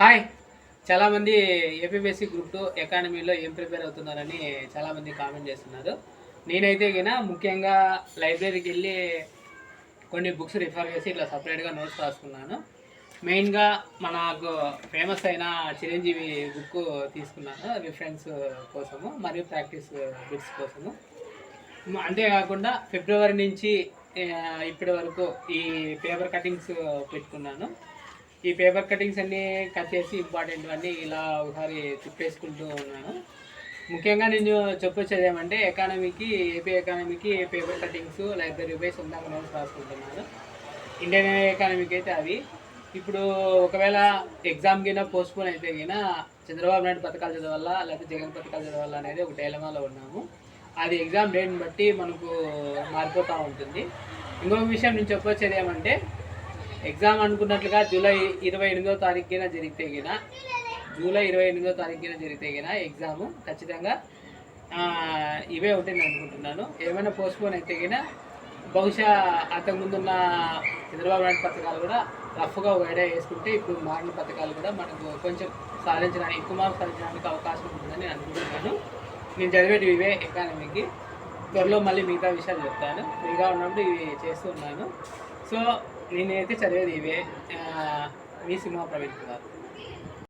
Hi. చాలామంది APBSC group two ఎకానమీలో ఏం ప్రిపేర్ అవుతున్నారని చాలామంది కామెంట్ చేస్తున్నారు. నేనైతే గిన ముఖ్యంగా లైబ్రరీకి వెళ్ళి కొన్ని బుక్స్ రిఫర్ చేసి ఇట్లా సపరేట్గా నోట్స్ రాసుకున్నాను. మెయిన్గా మనకు ఫేమస్ అయిన చిరంజీవి బుక్ తీసుకున్నాను రిఫరెన్స్ కోసము మరియు ప్రాక్టీస్ బిట్స్ కోసము. అంతేకాకుండా ఫిబ్రవరి నుంచి ఇప్పటి వరకు ఈ పేపర్ కటింగ్స్ పెట్టుకున్నాను. ఈ పేపర్ కటింగ్స్ అన్నీ కట్ చేసి ఇంపార్టెంట్ అన్నీ ఇలా ఒకసారి తిప్పేసుకుంటూ ఉన్నాను. ముఖ్యంగా నేను చెప్పొచ్చేది ఏమంటే ఎకానమీకి ఏపీ ఎకానమీకి పేపర్ కటింగ్స్ లైబ్రరీ బై సొంతంగా నోట్స్ రాసుకుంటున్నాను. ఇండియన్ ఎకానమీకి అయితే అవి. ఇప్పుడు ఒకవేళ ఎగ్జామ్ కింద పోస్ట్పోన్ అయితే గిన చంద్రబాబు నాయుడు పథకాలు చదవాలా లేకపోతే జగన్ పథకాలు చదవాలా అనేది ఒక డైలమాలో ఉన్నాము. అది ఎగ్జామ్ డేట్ని బట్టి మనకు మారిపోతూ ఉంటుంది. ఇంకొక విషయం నేను చెప్పొచ్చేది ఏమంటే ఎగ్జామ్ అనుకున్నట్లుగా జూలై ఇరవై ఎనిమిదో తారీఖున జరిగితే గిన జూలై ఇరవై ఎనిమిదో తారీఖున జరిగితే గిన ఎగ్జామ్ ఖచ్చితంగా ఇవే ఉంటాయి నేను అనుకుంటున్నాను. ఏమైనా పోస్ట్పోన్ అయితే గిన బహుశా అంతకుముందున్న చంద్రబాబు నాయుడు పథకాలు కూడా రఫ్గా ఒక ఐడియా వేసుకుంటే ఇప్పుడు మారిన పథకాలు కూడా మనకు కొంచెం సాధించడానికి ఎక్కువ మార్పు సాధించడానికి అవకాశం ఉంటుందని నేను అనుకుంటున్నాను. నేను చదివేటి ఇవే ఎకానమీకి త్వరలో మళ్ళీ మిగతా విషయాలు చెప్తాను. ఫ్రీగా ఉన్నప్పుడు ఇవి చేస్తూ ఉన్నాను. సో నేనైతే చదివేది ఇవే. మీ సినిమా ప్రవీణ్ కుమార్.